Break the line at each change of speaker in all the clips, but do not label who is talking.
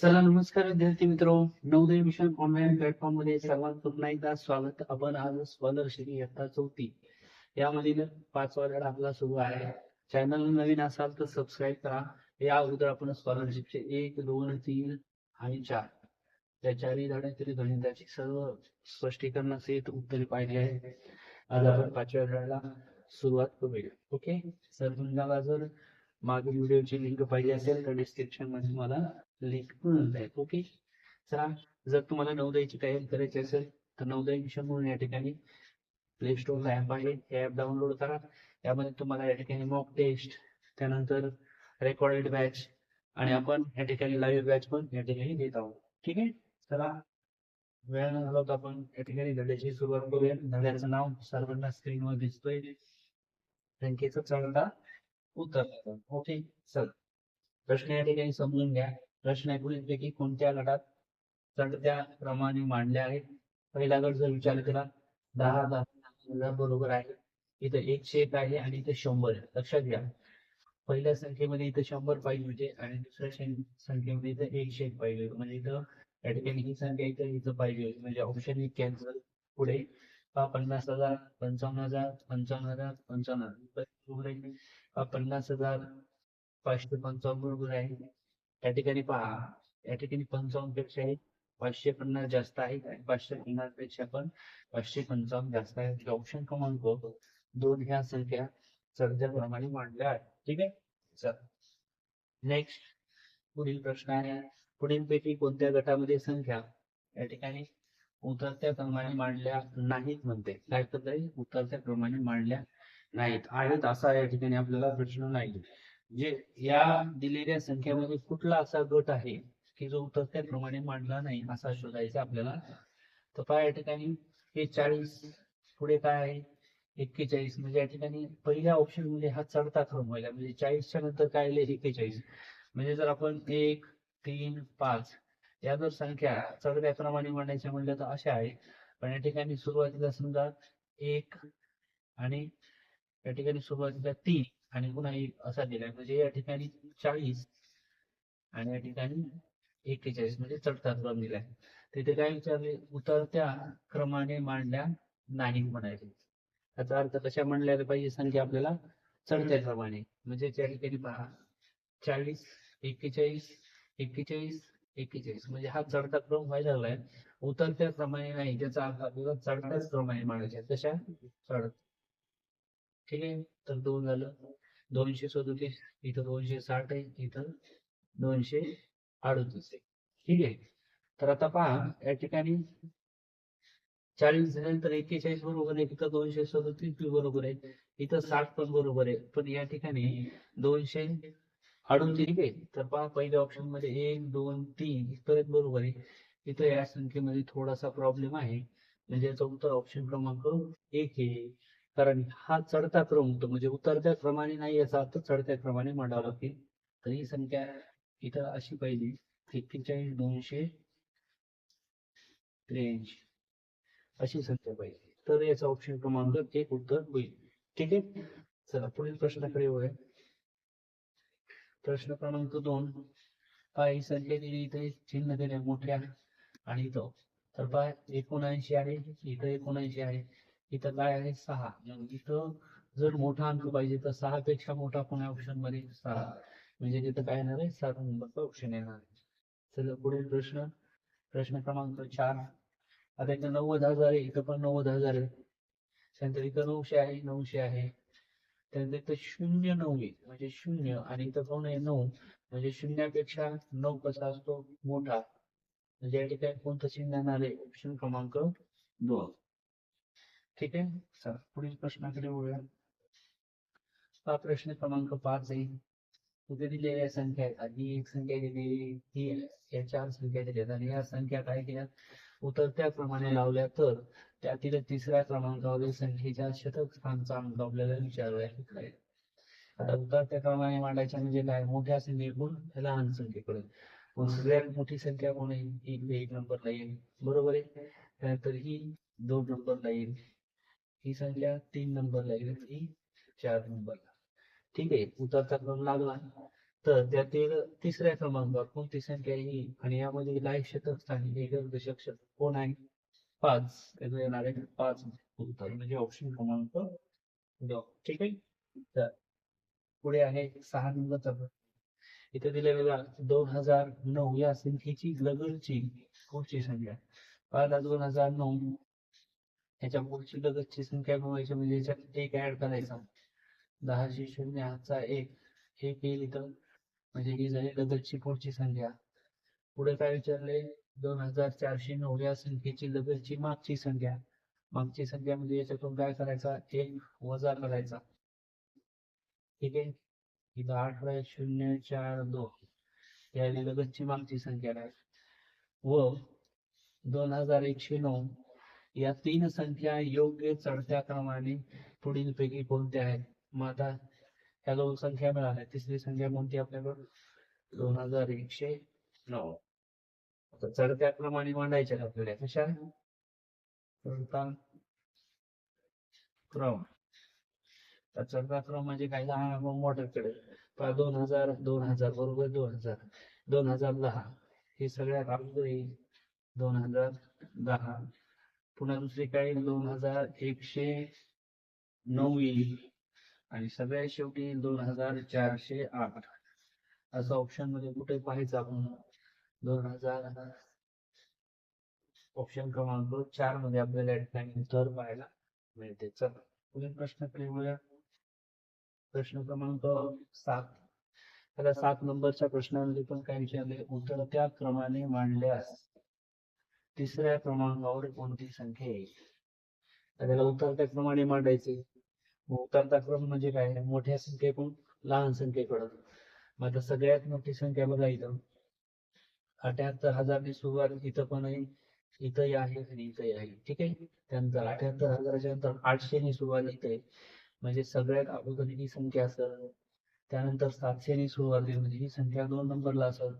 चला नमस्कार विद्यार्थी मित्र. नवोदय मिशन ऑनलाईन प्लॅटफॉर्ममध्ये सर्वांचं पुन्हा एकदा स्वागत. आपण आज स्कॉलरशिप इयत्ता चौथी. यामधील पाचवा धडा आपला सुरू आहे. चॅनल नवीन असाल तर सबस्क्राईब करा. या अगोदर आपण स्कॉलरशिपचे एक दोन तीन आणि चार. या चारही धड्यातील गणिताची सर्व स्पष्टीकरण सहित उत्तरे पाहिली आहे आज आपण पाचव्या धड्याला सुरुवात करूया. ओके सर तुम्हाला जर मागील व्हिडिओची लिंक पाहिजे असेल तर डिस्क्रिप्शनमध्ये मला लिंक ओके चला जर तुम्हाला नवोदयची तयारी करायची असेल तर नवोदय मिशन म्हणून या ठिकाणी प्ले स्टोरला ऍप आहे. हे ऍप डाउनलोड करा. यामध्ये तुम्हाला या ठिकाणी मॉक टेस्ट त्यानंतर रेकॉर्डेड बॅच आणि आपण या ठिकाणी लाईव्ह बॅच पण या ठिकाणी देत आहोत. ठीक आहे? चला वेळ न घालवता आपण या ठिकाणी धड्याची सुरुवात करूया. धड्याचं नाव सर्वांना स्क्रीनवर दिसतोय. बँकेचा चढता उत्तर ओके चल. प्रश्न या ठिकाणी समजून घ्या. प्रश्न आहे कोणत्या गटात चढत्या क्रमाने मांडले आहेत? पहिला गट जर विचार केला दहा दहा हजार बरोबर आहे. इथं एकशे एक आहे आणि इथं शंभर आहे. लक्षात घ्या. पहिल्या संख्येमध्ये इथं शंभर पाहिजे होते आणि दुसऱ्या संख्येमध्ये इथं एकशे एक पाहिजे होते. म्हणजे इथं या ठिकाणी ही संख्या इथं इथं पाहिजे होती. म्हणजे ऑप्शन एक कॅन्सल पुढे पन्नास हजार पंचावन्न हजार पंचावन्न हजार पंचावन्न हजार. पन्नास हजार पाचशे पंचावन्न बरोबर आहे. या ठिकाणी पहा. या ठिकाणी पंचावन्नपेक्षा पाचशे पन्नास जास्त आहे आणि पाचशे पन्नासपेक्षा पण पाचशे पंचावन्न जास्त आहे. ऑप्शन क्रमांक दोन ह्या संख्या चढत्या मांडल्या आहेत. ठीक आहे? चल. नेक्स्ट पुढील प्रश्न आहे. पुढीलपैकी कोणत्या गटामध्ये संख्या या ठिकाणी उतरत्या क्रमाने मांडल्या नाहीत म्हणते. काय करताय उतरत्या क्रमाने मांडल्या नाहीत. आहेत. असा या ठिकाणी आपल्याला प्रश्न नाही. जे या दिलेल्या संख्यामध्ये कुठला असा गट आहे की जो उतरत्याप्रमाणे मांडला नाही असा शोधायचा आपल्याला? तर पहा या ठिकाणी हे चाळीस पुढे काय आहे? एक्केचाळीस. म्हणजे या ठिकाणी पहिल्या ऑप्शनमध्ये हा चढता क्रम व्हायला म्हणजे चाळीसच्या नंतर काय आले? एक्केचाळीस. म्हणजे जर आपण एक तीन पाच या जर संख्या चढत्या क्रमाने मांडायच्या म्हणल्या तर अशा आहे पण या ठिकाणी सुरुवातीला समजा एक आणि या ठिकाणी सुरुवातीला तीन. आणि पुन्हा एक असा दिलाय म्हणजे या ठिकाणी चाळीस आणि या ठिकाणी एक्केचाळीस म्हणजे चढता क्रम दिलाय. तिथे काय विचारले? उतरत्या क्रमाने मांडल्या नाही म्हणायचे. त्याचा अर्थ कशा मांडल्या? पाहिजे संख्या आपल्याला चढत्या क्रमाने. म्हणजे त्या ठिकाणी पहा चाळीस एक्केचाळीस एक्केचाळीस एक्केचाळीस. म्हणजे हा चढता क्रम व्हायला लागलाय. उतरत्या क्रमाने नाही त्याचा अर्थ आपल्याला चढत्याच क्रमाने मांडायचे. कशा चढत ठीक आहे? तर दोन झालं. दोनशे सदोतीस इथं दोनशे साठ आहे इथं दोनशे अडतीस आहे. ठीक आहे? तर आता पहा या ठिकाणी चाळीस झाल्यानंतर एक्केचाळीस बरोबर आहे इथं दोनशे सदोतीस बी बरोबर आहे इथं साठ पण बरोबर आहे. पण या ठिकाणी दोनशे अडतीस ठीक आहे? तर पहा पहिल्या ऑप्शनमध्ये एक दोन तीन इथपर्यंत बरोबर आहे. इथं या संख्येमध्ये थोडासा प्रॉब्लेम आहे. म्हणजे याचा उत्तर ऑप्शन क्रमांक एक आहे. कारण हा चढता क्रम होतो. म्हणजे उतरत्या क्रमाने नाही याचा अर्थ चढत्या क्रमाने मांडावा लागते तर ही संख्या इथं अशी पाहिजे एक्केचाळीस दोनशे त्र्याऐंशी. अशी संख्या पाहिजे तर याचा ऑप्शन क्रमांक एक उत्तर होईल. ठीक आहे? चला पुढील प्रश्नाकडे वळूया प्रश्न क्रमांक दोन. पाय ही संख्या दिली इथे. चिन्ह दिले मोठ्या आणि इथं तर पाय एकोणऐंशी आहे. इथं एकोणऐंशी आहे. इथं काय आहे? सहा. मग इथं जर मोठा अंक पाहिजे तर सहा पेक्षा मोठा कोणा ऑप्शनमध्ये? सहा. म्हणजे तिथं काय येणार आहे? सात नंबरचा ऑप्शन येणार आहे. चला पुढील प्रश्न. प्रश्न क्रमांक चार. आता इथं नव्वद हजार आहे. इथं पण नव्वद हजार आहे. त्यानंतर इथं नऊशे आहे नऊशे आहे. त्यानंतर इथं शून्य नऊ आहे. म्हणजे शून्य. आणि इथं कोण आहे? नऊ. म्हणजे शून्यापेक्षा नऊ कसा असतो? मोठा. म्हणजे या ठिकाणी कोणतं चिन्ह येणार आहे? ऑप्शन क्रमांक दोन. ठीक आहे. सर पुढील प्रश्नाकडे वळूया. हा प्रश्न क्रमांक पाच आहे. इथे दिलेल्या संख्या आहेत. आणि एक संख्या दिलेली ही या चार संख्या दिल्या आणि या संख्या काय केल्या? उतरत्या क्रमाने लावल्या तर त्यातील तिसऱ्या क्रमांकावरील संख्येच्या शतक स्थानचा अंक आपल्याला विचारला आता उतरत्या क्रमाने मांडायच्या म्हणजे काय? मोठ्या संख्येकडून लहान संख्येकडे मग सगळ्यात मोठी संख्या कोण आहे? ही एक नंबरला येईल बरोबर आहे? त्यानंतर ही दोन नंबरला येईल ही संख्या तीन नंबरला येईल ही चार नंबरला ठीक आहे उतरता क्रम लागला. तर त्यातील तिसऱ्या क्रमांकावर कोणती संख्या येईल? आणि यामध्ये लाईक क्षेत्रस्थानी स्थानी एक दशक कोण आहे? पाच. येणार आहे पाच. उत्तर म्हणजे ऑप्शन क्रमांक ठीक आहे? तर पुढे आहे सहा नंबरचा प्रश्न. इथे दिलेला दोन हजार नऊ या संख्येची लगलची कोणची संख्या? पाहिला दोन हजार नऊ. ह्याच्या पुढची लगतची संख्या मिळवायची म्हणजे याच्यात एक ऍड करायचा. दहाशे शून्य हातचा एक हे केली इथं म्हणजे ही झाली लगतची पुढची संख्या. पुढे काय विचारले? दोन हजार चारशे नऊ या संख्येची लगतची मागची संख्या. मागची संख्या म्हणजे याच्यातून काय करायचा? एक वजा करायचा. ठीक आहे? इथं अठरा शून्य चार दोन. या लगतची मागची संख्या आहे व दोन हजार एकशे नऊ या तीन संख्या योग्य चढत्या क्रमाने पुढील पैकी कोणत्या आहेत? मग आता ह्या दोन संख्या मिळाल्या. तिसरी संख्या कोणती आपल्याकडे? दोन हजार एकशे नऊ. आता चढत्या क्रमाने मांडायच्या आपल्याला. कशा? चढता क्रम. चढता क्रम म्हणजे काय? लहान आपण मोठ्याकडे दोन हजार दोन हजार बरोबर दोन हजार. दोन हजार दहा. हे सगळ्यात अगोदर येईल. दोन हजार दहा. पुन्हा दुसरी काही दोन हजार एकशे नऊ येईल. आणि सगळ्यात शेवटी दोन हजार चारशे आठ. असं ऑप्शनमध्ये कुठे पाहायचं आपण? दोन हजार ऑप्शन क्रमांक चारमध्ये आपल्याला ठिकाणी उत्तर पाहायला मिळते. चला पुढील प्रश्नाकडे वळूया प्रश्न क्रमांक सात. त्याला सात नंबरच्या प्रश्नामध्ये पण काय विचारले उत्तर त्या क्रमाने मांडल्यास तिसऱ्या क्रमांकावर कोणती संख्या येईल तर त्याला उतरत्या क्रमाने मांडायचे. उतरता क्रम म्हणजे काय? मोठ्या संख्येकडून लहान संख्येकडं. मग आता सगळ्यात मोठी संख्या बघा इथं. अठ्याहत्तर हजारने सुरुवात इथं पण आहे इथंही आहे आणि इथंही आहे. ठीक आहे? त्यानंतर अठ्याहत्तर हजाराच्या नंतर आठशेने सुरुवात इथे म्हणजे सगळ्यात अगोदर ही संख्या असेल. त्यानंतर सातशेने सुरुवात म्हणजे ही संख्या दोन नंबरला असेल.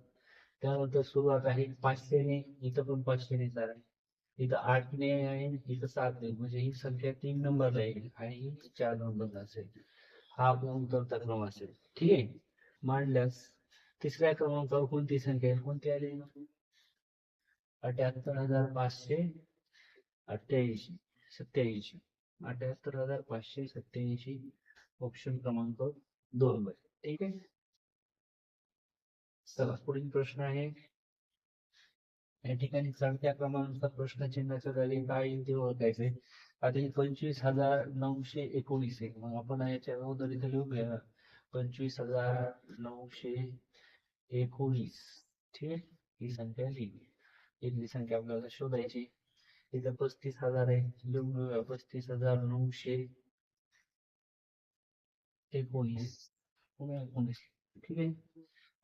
त्यानंतर सुरुवात आहे पाचशेने इथं पण पाचशेनेच आहे. इथं आठने आहे इथं सातने. म्हणजे ही संख्या तीन नंबरला येईल आणि ही चार नंबरला असेल. हा आपला उतरता क्रम असेल. ठीक आहे? मांडल्यास तिसऱ्या क्रमांकावर कोणती संख्या येईल? कोणती आली? अठ्याहत्तर हजार पाचशे अठ्ठ्याऐंशी सत्याऐंशी अठ्याहत्तर हजार पाचशे सत्याऐंशी ऑप्शन क्रमांक दोन वर. ठीक आहे? चला पुढील प्रश्न आहे. या ठिकाणी चढत्या क्रमानुसार प्रश्न चिन्हाच्या काय येईल ते ओळखायचे आता हे पंचवीस हजार नऊशे एकोणीस आहे. मग आपण याच्या अगोदर इथे लिहूया. पंचवीस हजार नऊशे एकोणीस. ठीक आहे? ही संख्या लिहिली इथली संख्या आपल्याला शोधायची इथं पस्तीस हजार आहे. लिहून घेऊया. पस्तीस हजार नऊशे एकोणीस. एकोणीस. ठीक आहे?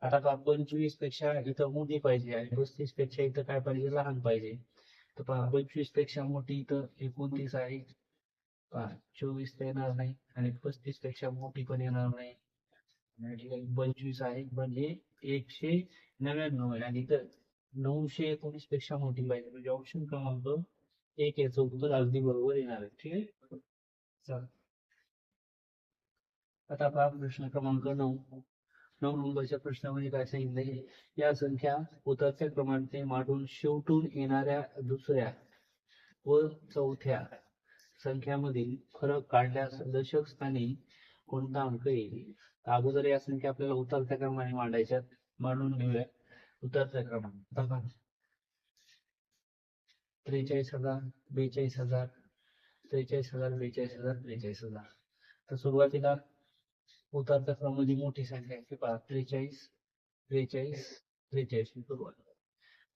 आता का पंचवीसपेक्षा इथं मोठी पाहिजे आणि पस्तीसपेक्षा इथं काय पाहिजे? लहान पाहिजे. तर पंचवीसपेक्षा मोठी इथं एकोणतीस आहे. चोवीस तर येणार नाही आणि पस्तीसपेक्षा मोठी पण येणार नाही. पंचवीस आहे म्हणजे एकशे नव्याण्णव आहे. आणि इथं नऊशे एकोणीसपेक्षा मोठी पाहिजे. म्हणजे ऑप्शन क्रमांक एक याचं उत्तर अगदी बरोबर येणार आहे. ठीक आहे? चल. आता पहा प्रश्न क्रमांक नऊ. नऊ नंबरच्या प्रश्नामध्ये काय सांगितलंय या संख्या उतरत्या क्रमांकाने मांडून शेवटून येणाऱ्या दुसऱ्या व चौथ्या संख्यामधील फरक काढल्यास दशक स्थानी कोणता अंक येईल? अगोदर या संख्या आपल्याला उतरत्या क्रमाने मांडायच्या मांडून घेऊया. उतरत्या क्रमांक त्रेचाळीस हजार बेचाळीस हजार त्रेचाळीस हजार बेचाळीस हजार त्रेचाळीस हजार. तर सुरुवातीला उतरत्या क्रमामध्ये मोठी संख्या आहे. पहा त्रेचाळीस त्रेचाळीस त्रेचाळीस सुरू आहे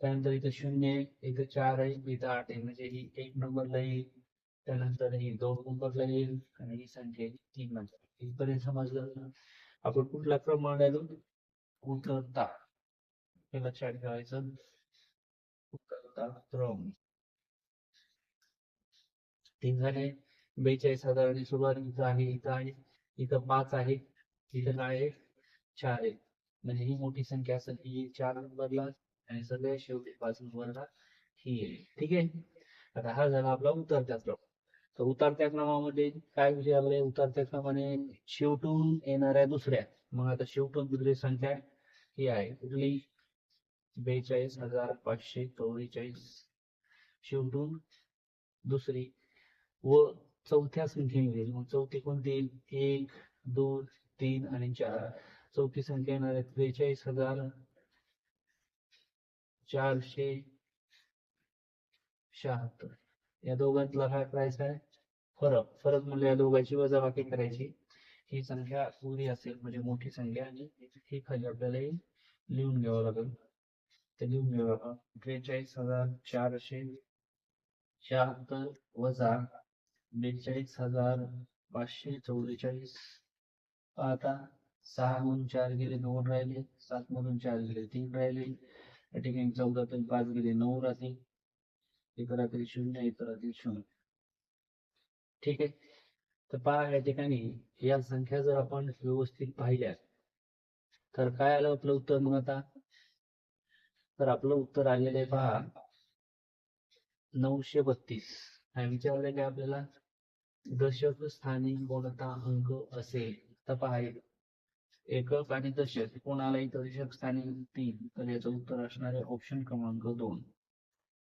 त्यानंतर इथं शून्य आहे इथं चार आहे इथं आठ आहे. म्हणजे ही एक नंबरला येईल त्यानंतर ही दोन नंबरला येईल आणि ही संख्या तीन नंबर. इथपर्यंत समजलं आपण कुठला क्रम मांडायला उतरता हे लक्षात ठेवायचं. उतरता क्रम. तीन झाले. बेचाळीस हजारांनी सुरुवात इथं आहे इथं आहे. इथं पाच आहे इथं काय आहे? चार आहे म्हणजे ही मोठी संख्या असेल ही चार नंबरला आणि सगळ्या शेवटी पाच नंबरला ही आहे. ठीक आहे? आता हा झाला आपला उतरत्या क्रम. तर उतरत्या क्रमामध्ये काय विचारले उतरत्या क्रमाने शेवटून येणाऱ्या दुसऱ्या. मग आता शेवटून दुसरी संख्या ही आहे. कुठली? बेचाळीस हजार पाचशे चौवेचाळीस. शेवटून दुसरी व चौथ्या संख्येमध्ये मग चौथी कोणती येईल? एक दोन तीन आणि चार. चौथी संख्या येणार आहे त्रेचाळीस हजार चारशे शहात्तर. या दोघांतला काय करायचा आहे फरक. फरक म्हणजे या दोघांची वजाबाकी करायची. ही संख्या पुरी असेल म्हणजे मोठी संख्या आणि ही खाली आपल्याला लिहून घ्यावं लागेल. ते लिहून घ्यावं त्रेचाळीस हजार चारशे शहात्तर वजा बेचाळीस हजार पाचशे चौवेचाळीस. आता सहा मधून चार गेले दोन राहिले सात मधून चार गेले तीन राहिले. या ठिकाणी चौदातून पाच गेले नऊ राहतील एक रात्री शून्य एक राहतील शून्य. ठीक आहे. तर पहा या ठिकाणी या संख्या जर आपण व्यवस्थित पाहिल्या तर काय आलं आपलं उत्तर मग आता? तर आपलं उत्तर आलेलं आहे पहा नऊशे बत्तीस. काय विचारलं काय आपल्याला? दशक स्थानी कोणता अंक असेल तर पहा एक- एकक आणि दशक कोणालाही दशक स्थानी तीन तर याचं उत्तर असणार आहे ऑप्शन क्रमांक दोन.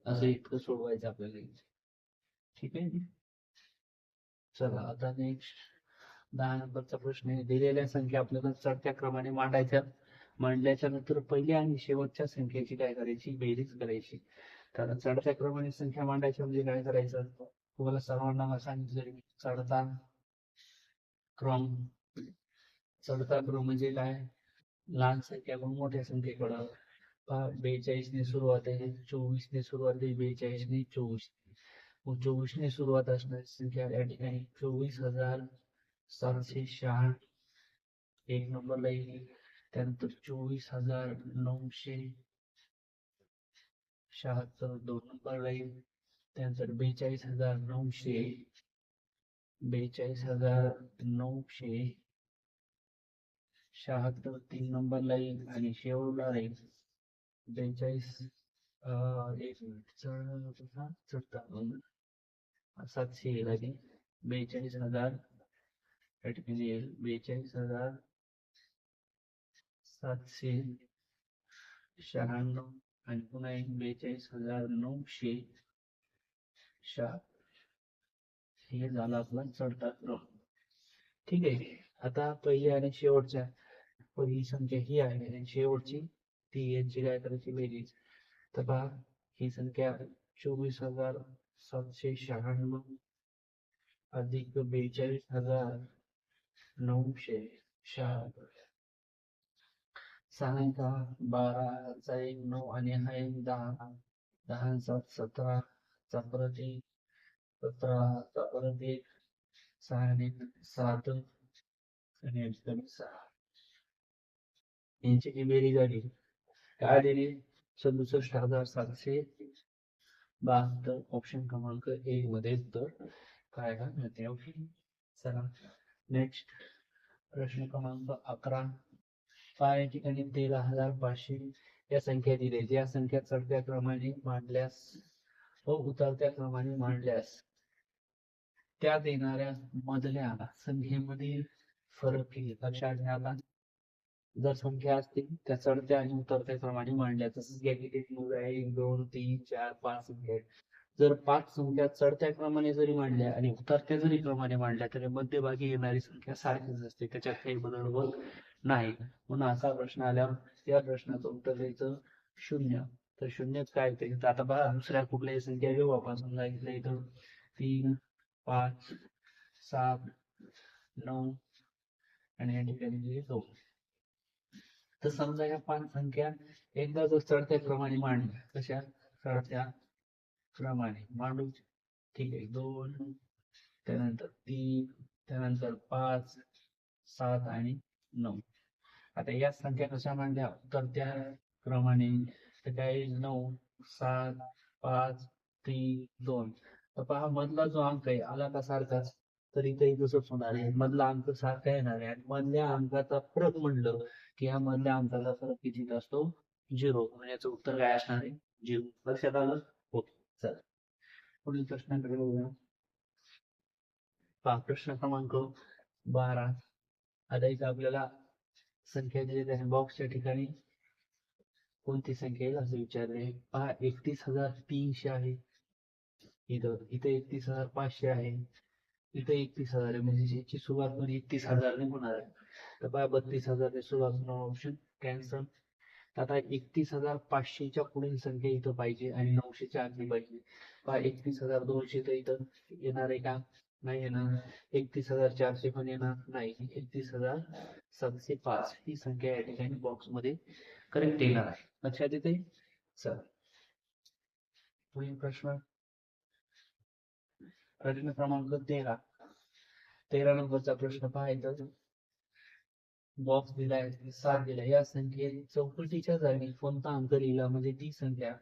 असं इतकं सोडवायचं आपल्याला. ठीक आहे? चला आता नेक्स्ट दहा नंबरचा प्रश्न आहे. दिलेल्या संख्या आपल्याला चढत्या क्रमाने मांडायच्या. मांडल्याच्या नंतर पहिल्या आणि शेवटच्या संख्येची काय करायची? बेरीज करायची. तर चढत्या क्रमाने संख्या मांडायच्या म्हणजे काय करायचं? तुम्हाला सर्वांना सांगितलं मी चढता क्रम. चढता क्रम म्हणजे काय? लहान संख्या पण मोठ्या संख्येकडं. पहा बेचाळीस ने सुरुवात आहे चोवीस ने सुरुवात आहे बेचाळीस ने चोवीस. मग चोवीस ने सुरुवात असणारी संख्या या ठिकाणी चोवीस हजार सातशे शहाण्णव. एक नंबरला येईल. त्यानंतर चोवीस हजार नऊशे शहात्तर. दोन नंबरला येईल. त्यानंतर बेचाळीस हजार नऊशे बेचाळीस हजार नऊशे शहात्तर तीन नंबरला येईल आणि शेवटला राहील बेचाळीस एक मिनिट चढता सातशे येईल आधी. बेचाळीस हजार येईल. बेचाळीस हजार सातशे शहाण्णव आणि पुन्हा एक बेचाळीस हजार नऊशे शहा हे झालं आपला चढता क्रम ठीक आहे. आता पहिली आणि शेवटच्या पहिली संख्या ही आहे आणि शेवटची ती यांची काय करायची बेरीज तर पहा ही संख्या चोवीस हजार सातशे शहाण्णव अधिक बेचाळीस हजार नऊशे शहाण्णव. सहा एक बारा चा एक नऊ आणि हा एक दहा. दहा सात सतरा. चा परत एक सतरा परत एक सहा आणि सात आणि एक कमी सहा यांची जी बेरीज आली काय आलेली सदुसष्ट हजार सातशे बहात्तर. ऑप्शन क्रमांक एक मध्ये तर काय का मिळते. ओके चला. नेक्स्ट प्रश्न क्रमांक अकरा. काय ठिकाणी तेरा हजार पाचशे या संख्या दिल्या या संख्या चढत्या क्रमाने मांडल्यास व उतरत्या क्रमाने मांडल्यास त्यात येणाऱ्या मधल्या संख्येमधील फरक लक्षात घ्यावा जर संख्या असतील त्या चढत्या आणि उतरत्या क्रमाने मांडल्या. तसंच घ्या किती मुलं आहे. एक दोन तीन चार पाच संख्या जर पाच संख्या चढत्या क्रमाने जरी मांडल्या आणि उतरत्या जरी क्रमाने मांडल्या तरी मध्यभागी येणारी संख्या सारखीच असते. त्याच्यात काही बदल होत नाही. म्हणून असा प्रश्न आल्यावर त्या प्रश्नाचं उत्तर द्यायचं शून्य. तर शून्यच काय ते आता बघा दुसऱ्या कुठल्याही संख्या घेऊ आपण समजा इथल्या इथं तीन पाच सात नऊ आणि या ठिकाणी दोन. तर समजा या पाच संख्या एकदा जर चढत्या क्रमाने मांडल्या कशा? चढत्या क्रमाने. मांडू. ठीक आहे. दोन त्यानंतर तीन त्यानंतर पाच सात आणि नऊ. आता या संख्या कशा मांडल्या? उतरत्या क्रमाने सकाळी नऊ सात पाच तीन दोन. तर पहा मधला जो अंक आहे आला का सारखाच तर इथेही तसंच होणार आहे. मधला अंक सारखा येणार आहे. आणि मधल्या अंकाचा फरक म्हणलं की या मधल्या अंकाचा फरक कितीचा असतो? झिरो. म्हणजे याचं उत्तर काय असणार आहे? झिरो. लक्षात आलं? ओके. चल. पुढील प्रश्नाकडे बघूया. पहा प्रश्न क्रमांक बारा. आता इथं आपल्याला संख्या दिलेली आहे. बॉक्सच्या ठिकाणी कोणती संख्या येईल असं विचारले पहा एकतीस हजार तीनशे आहे. इथं इथं एकतीस हजार पाचशे आहे. इथं एकतीस हजार आहे. म्हणजे याची सुरुवात म्हणजे एकतीस हजार होणार आहे. तर पहा बत्तीस हजार सुरुवात होणार ऑप्शन कॅन्सल आता एकतीस हजार पाचशेच्या पुढील संख्या इथं पाहिजे आणि नऊशेच्या आधी पाहिजे. पहा एकतीस हजार दोनशे तर इथं येणार आहे का? नाही येणार. एकतीस हजार चारशे पण येणार. नाही. एकतीस हजार सातशे पाच ही संख्या या ठिकाणी बॉक्समध्ये करेक्ट येणार आहे. लक्षात येते चल पुढील प्रश्न. प्रश्न क्रमांक तेरा. तेरा नंबरचा प्रश्न पाहायचा. बॉक्स दिलाय सात दिलाय या संख्येत चौकटीच्या जागी कोणता अंक लिहिला? म्हणजे ती संख्या.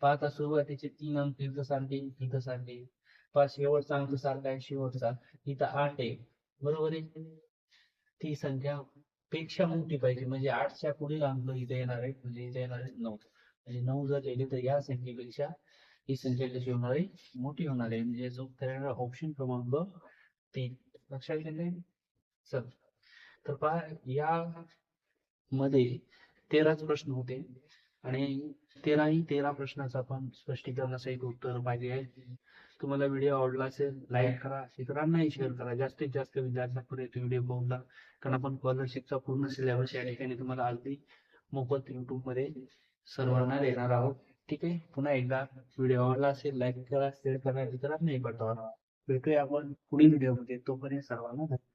पाहता सुरुवातीचे तीन अंक इथं सारखे इथं सारखे पाच शेवटचा अंक सारखा आहे शेवटचा. इथं आठ आहे. बरोबर आहे? ती संख्या पेक्षा मोठी पाहिजे. म्हणजे आठच्या पुढील अंक इथे येणार आहे. म्हणजे इथे येणार आहे नऊ. म्हणजे नऊ जर गेले तर या संख्येपेक्षा ही संख्या कशी होणार आहे? मोठी होणार आहे. म्हणजे जो येणार ऑप्शन क्रमांक तीन. लक्षात घेतले चल. तर पहा या मध्ये तेराच प्रश्न होते. आणि तेराही तेरा प्रश्नाचं आपण स्पष्टीकरणासहित उत्तर पाहिजे आहे. तुम्हाला व्हिडिओ आवडला असेल लाईक करा. इतरांनाही शेअर करा. जास्तीत जास्त विद्यार्थ्यांपर्यंत व्हिडिओ पोहोचला कारण आपण स्कॉलरशिपचा पूर्ण सिलेबस या ठिकाणी तुम्हाला अगदी मोफत युट्यूबमध्ये सर्वांना देणार आहोत. ठीक आहे? पुन्हा एकदा व्हिडिओ आवडला असेल लाईक करा शेअर करा. इतरांनाही पाठवा भेटूया आपण पुढील व्हिडिओमध्ये तोपर्यंत सर्वांना धन्यवाद.